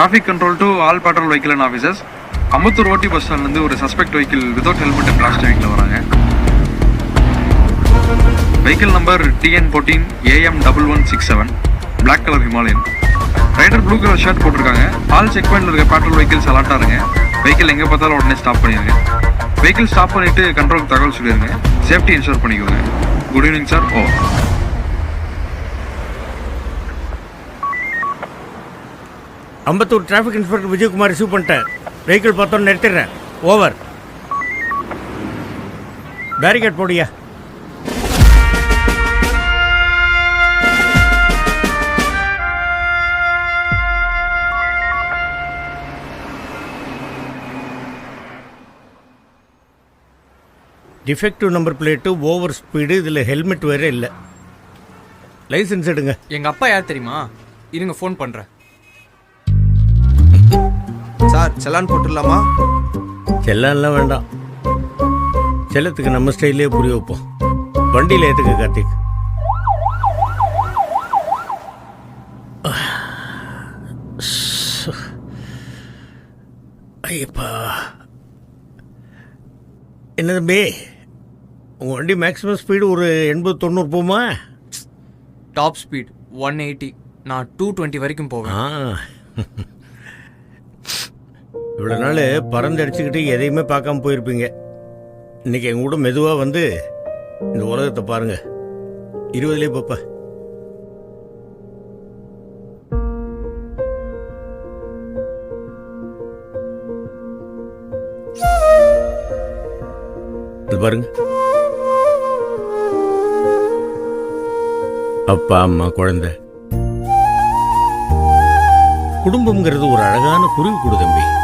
Traffic control to all patrol vehicle and officers Ambattur ஓட்டி bus ஸ்டாண்ட்லேருந்து ஒரு suspect vehicle without helmet and cross டிரைவிங்கில் வராங்க. Vehicle number TN fourteen AM double one six seven black colour Himalayan rider blue colour shirt போட்டிருக்காங்க. All check பாயிண்ட்ல இருக்க patrol vehicles அலாட்டாக இருங்க. Vehicle எங்கே பார்த்தாலும் உடனே ஸ்டாப் பண்ணிடுங்க. வெஹிக்கிள் ஸ்டாப் பண்ணிட்டு கண்ட்ரோலுக்கு தகவல் சொல்லிடுங்க. சேஃப்டி இன்ஷூர் பண்ணிக்கோங்க. Good evening sir oh Ambattur traffic inspector Vijayakumar receive பண்ணிட்டேன் வெஹிக்கிள் பார்த்தோன்னு நிறுத்திடுறேன். ஓவர் பேரிகேட் போடியா defective number plate over speed இதில் ஹெல்மெட் வேறு இல்லை. லைசன்ஸ் எடுங்க. எங்கள் அப்பா யார் தெரியுமா? இருங்க ஃபோன் பண்ணுறேன் சார் செலான் போட்டுடலாமா? செல்லம்லாம் வேண்டாம். செல்லத்துக்கு நம்ம ஸ்டைலே புரிய வைப்போம். வண்டியில் ஏற்றுக்க கார்த்திக். ஐயப்பா. என்ன தம்பி? உங்கள் வண்டி மேக்ஸிமம் ஸ்பீடு ஒரு எண்பது தொண்ணூறு போமா டாப் ஸ்பீட் ஒன் எயிட்டி நான் டூ டுவெண்ட்டி வரைக்கும் போவேன். ஆ. இவ்வளோ நாள் பறந்து அடிச்சுக்கிட்டு எதையுமே பார்க்காம போயிருப்பீங்க. இன்னைக்கு எங்கள் கூட மெதுவாக வந்து இந்த உலகத்தை பாருங்க. இருபதுலேயே பாப்பா. பாருங்க. அப்பா அம்மா குழந்தை. குடும்பம்ங்கிறது ஒரு அழகான குருவி கூடு தம்பி.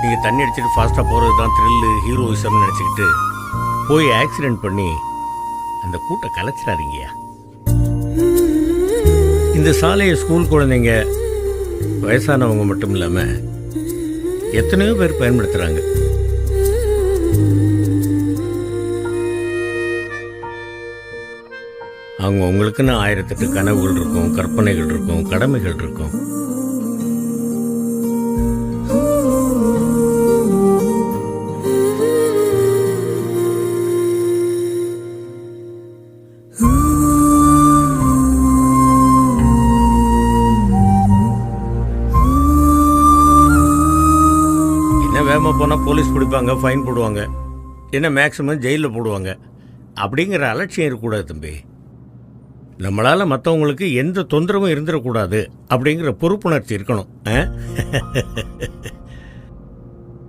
நீங்கள் தண்ணி அடிச்சுட்டு ஃபாஸ்ட்டாக போகிறது தான் த்ரில்லு ஹீரோயிசம்னு நினச்சிக்கிட்டு போய் ஆக்சிடென்ட் பண்ணி அந்த கூட்டை கலைச்சிடாதீங்கயா இந்த சாலையை ஸ்கூல் குழந்தைங்க வயசானவங்க மட்டும் இல்லாமல் எத்தனையோ பேர் பயன்படுத்துகிறாங்க அவங்க உங்களுக்குன்னு ஆயிரத்தெட்டு கனவுகள் இருக்கும் கற்பனைகள் இருக்கும் கடமைகள் இருக்கும். வேகமாக போனால் போலீஸ் பிடிப்பாங்க ஃபைன் போடுவாங்க. என்ன மேக்ஸிமம் ஜெயிலில் போடுவாங்க. அப்படிங்கிற அலட்சியம் இருக்கக்கூடாது தம்பி. நம்மளால் மற்றவங்களுக்கு எந்த தொந்தரவும் இருந்துடக்கூடாது அப்படிங்கிற பொறுப்புணர்ச்சி இருக்கணும்?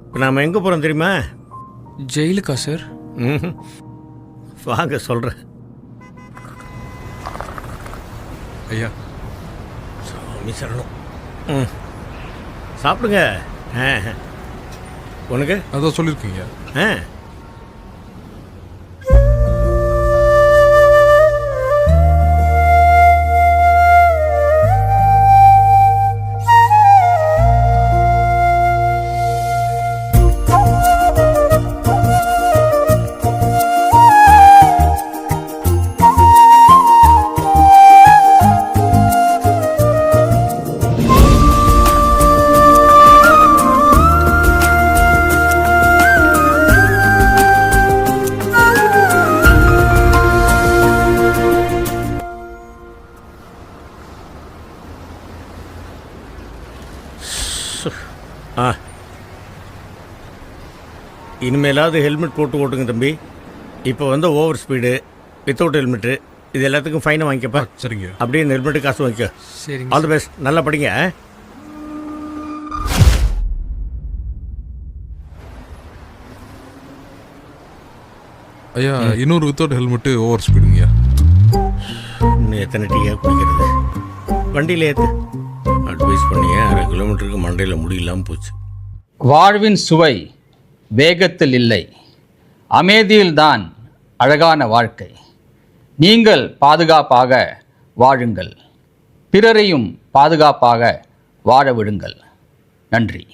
இப்போ நாம் எங்கே போகிறோம் தெரியுமா? ஜெயிலுக்கா சார் ம்ஹும். வாங்க சொல்கிறேன் ஐயா. சாமி சரணம். ம். சாப்பிடுங்க. ஆ உனக்கு? அதான் சொல்லியிருக்கீங்க. ஆ. ஆ. இனிமேலாவது ஹெல்மெட் போட்டு ஓட்டுங்க தம்பி. இப்போ வந்து ஓவர் ஸ்பீடு வித்தவுட் ஹெல்மெட்டு இது எல்லாத்துக்கும் ஃபைனை வாங்கிக்கப்பா. சரிங்க. அப்படியே இந்த ஹெல்மெட்டு காசு வாங்கிக்கோ. சரிங்க ஆல் தி பெஸ்ட் நல்லா படிங்க? ஐயா இன்னொரு வித்தவுட் ஹெல்மெட்டு ஓவர் ஸ்பீடுங்கய்யா இன்னும் எத்தனை டீயா குடிக்கிறது? வண்டியில் ஏற்று அட்வைஸ் பண்ணியே அரை கிலோமீட்டருக்கு மண்டையில் முடியலாமல் போச்சு. வாழ்வின் சுவை வேகத்தில் இல்லை. அமைதியில்தான் அழகான வாழ்க்கை. நீங்கள் பாதுகாப்பாக வாழுங்கள். பிறரையும் பாதுகாப்பாக வாழ விடுங்கள். நன்றி.